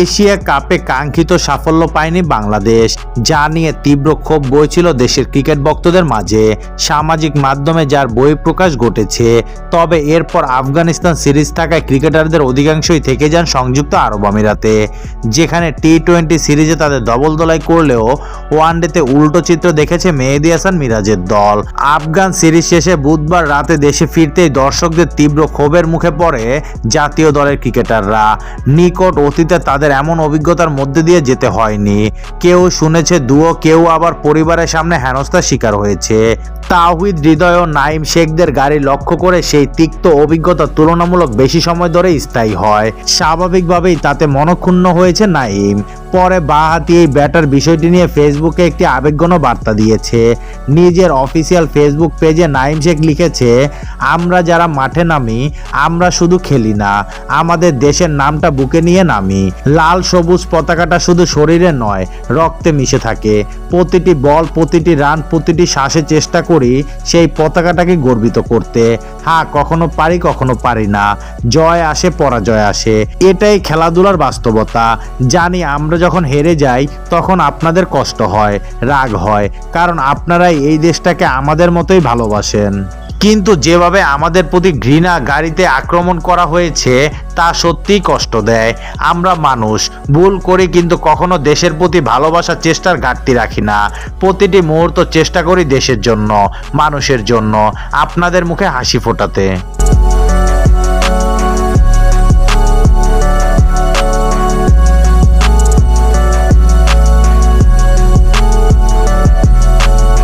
Asia কাপে কাঙ্ক্ষিত সাফল্য পায়নি বাংলাদেশ, যা নিয়ে তীব্র ক্ষোভ বইছিল দেশের ক্রিকেট ভক্তদের মাঝে। সামাজিক মাধ্যমে যার বহিঃপ্রকাশ ঘটেছে, তবে এরপর আফগানিস্তান সিরিজ থাকায় ক্রিকেটারদের অধিকাংশই থেকে যান সংযুক্ত আরব আমিরাতে। যেখানে টি টোয়েন্টি সিরিজে তাদের দবল দলাই করলেও ওয়ানডেতে উল্টো চিত্র দেখেছে মেহেদি হাসান মিরাজের দল। আফগান সিরিজ শেষে বুধবার রাতে দেশে ফিরতেই দর্শকদের তীব্র ক্ষোভের মুখে পড়ে জাতীয় দলের ক্রিকেটাররা। নিকট অতীতে তাদের এমন অভিজ্ঞতার মধ্যে দিয়ে যেতে হয়নি। কেউ শুনেছে দুও কেউ আবার পরিবারের সামনে হেনস্থার শিকার হয়েছে। তাহিদ হৃদয় ও নাইম শেখদের গাড়ি লক্ষ্য করে সেই তিক্ত অভিজ্ঞতা তুলনামূলক বেশি সময় ধরে স্থায়ী হয়। স্বাভাবিকভাবেই তাতে মনক্ষুণ্ণ হয়েছে নাইম পরে বাহাতি এই ব্যাটার বিষয়টি নিয়ে ফেসবুকে একটি আবেগঘন বার্তা দিয়েছে। নিজের অফিসিয়াল ফেসবুক পেজে নাইম শেখ লিখেছে, আমরা যারা মাঠে নামি, আমরা শুধু খেলি না, আমাদের দেশের নামটা বুকে নিয়ে নামি। লাল, সবুজ পতাকাটা শুধু শরীরে নয়, রক্তে মিশে থাকে। প্রতিটি বল, প্রতিটি রান, প্রতিটি শ্বাসে চেষ্টা করি সেই পতাকাটাকে গর্বিত করতে। হ্যাঁ কখনো পারি কখনো পারি না। জয় আসে, পরাজয় আসে। এটাই খেলাধুলার বাস্তবতা। জানি আমরা যখন হেরে যাই, তখন আপনাদের কষ্ট হয়, রাগ হয়, কারণ আপনারাই এই দেশটাকে আমাদের মতোই ভালোবাসেন। কিন্তু যেভাবে আমাদের প্রতি ঘৃণা গাড়িতে আক্রমণ করা হয়েছে, তা সত্যিই কষ্ট দেয়। আমরা মানুষ, ভুল করি কিন্তু কখনো দেশের প্রতি ভালোবাসার চেষ্টার ঘাটতি রাখি না। প্রতিটি মুহূর্ত চেষ্টা করি দেশের জন্য, মানুষের জন্য, আপনাদের মুখে হাসি ফোটাতে।